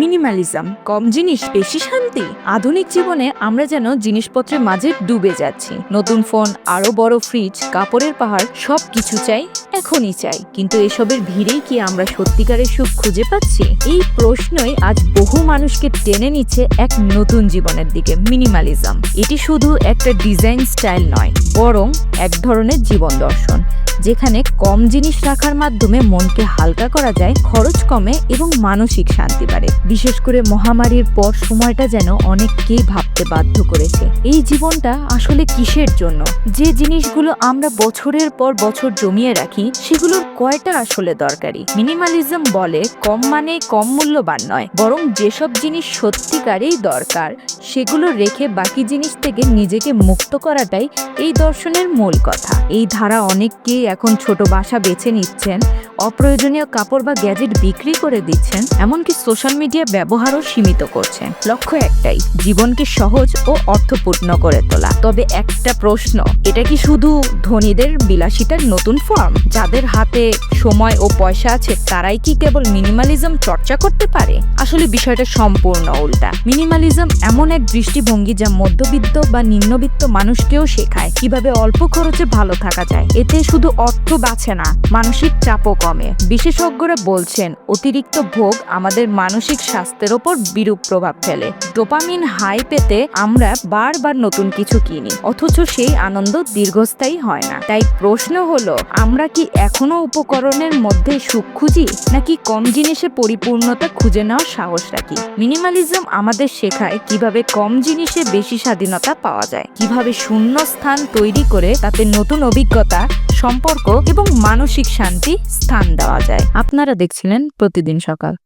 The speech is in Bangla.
মিনিমালিজম কম জিনিস, বেশি শান্তি। আধুনিক জীবনে আমরা যেন জিনিসপত্রের মাঝে ডুবে যাচ্ছি। নতুন ফোন আরও বড় ফ্রিজ কাপড়ের পাহাড় সব কিছু চাই, এখনই চাই। কিন্তু এসবের ভিড়েই কি আমরা সত্যিকারের সুখ খুঁজে পাচ্ছি? এই প্রশ্নই আজ বহু মানুষকে টেনে নিচ্ছে এক নতুন জীবনের দিকে মিনিমালিজম এটি শুধু একটা ডিজাইন স্টাইল নয়, বরং এক ধরনের জীবন দর্শন। যেখানে কম জিনিস রাখার মাধ্যমে মনকে হালকা করা যায়, খরচ কমে এবং মানসিক শান্তি বাড়ে। বিশেষ করে মহামারীর পর সময়টা যেন অনেককেই ভাবতে বাধ্য করেছে। এই জীবনটা আসলে কিসের জন্য? যে জিনিসগুলো আমরা বছরের পর বছর জমিয়ে রাখি, সেগুলোর কয়টা আসলে দরকারি? মিনিমালিজম বলে কম মানে কম মূল্যবান নয়, বরং যেসব জিনিস সত্যিকারেই দরকার, সেগুলো রেখে বাকি জিনিস থেকে নিজেকে মুক্ত করাটাই এই দর্শনের মূল কথা। এই ধারা অনেককেই এখন ছোট বাসা বেছে নিচ্ছেন। অপ্রয়োজনীয় কাপড় বা গ্যাজেট বিক্রি করে দিচ্ছেন, এমনকি সোশ্যাল মিডিয়া ব্যবহারও সীমিত করছেন। লক্ষ্য একটাই, জীবনকে সহজ ও অর্থপূর্ণ করে তোলা। তবে একটা প্রশ্ন, এটা কি শুধু ধনীদের বিলাসিতার নতুন ফর্ম যাদের হাতে সময় ও পয়সা আছে, তারাই কি কেবল মিনিমালিজম চর্চা করতে পারে? আসলে বিষয়টা সম্পূর্ণ উল্টা। মিনিমালিজম এমন এক দৃষ্টিভঙ্গি যা মধ্যবিত্ত বা নিম্নবিত্ত মানুষকেও শেখায়। কীভাবে অল্প খরচে ভালো থাকা যায়? এতে শুধু অর্থ বাঁচে না, মানসিক চাপও কমে। বিশেষজ্ঞরা বলছেন, অতিরিক্ত ভোগ আমাদের মানসিক স্বাস্থ্যের ওপর বিরূপ প্রভাব ফেলে। ডোপামিন হাই পেতে আমরা বারবার নতুন কিছু কিনি, অথচ সেই আনন্দ দীর্ঘস্থায়ী হয় না। তাই প্রশ্ন হলো, আমরা কি এখনও উপকরণের মধ্যে সুখ খুঁজি, নাকি কম জিনিসে পরিপূর্ণতা খুঁজে নেওয়ার সাহস রাখি? মিনিমালিজম আমাদের শেখায় কীভাবে কম জিনিসে বেশি স্বাধীনতা পাওয়া যায়, কীভাবে শূন্য স্থান তৈরি করে তাতে নতুন অভিজ্ঞতা, সম্পর্ক এবং মানসিক শান্তি স্থান দেওয়া যায়। আপনারা দেখছিলেন প্রতিদিন সকাল।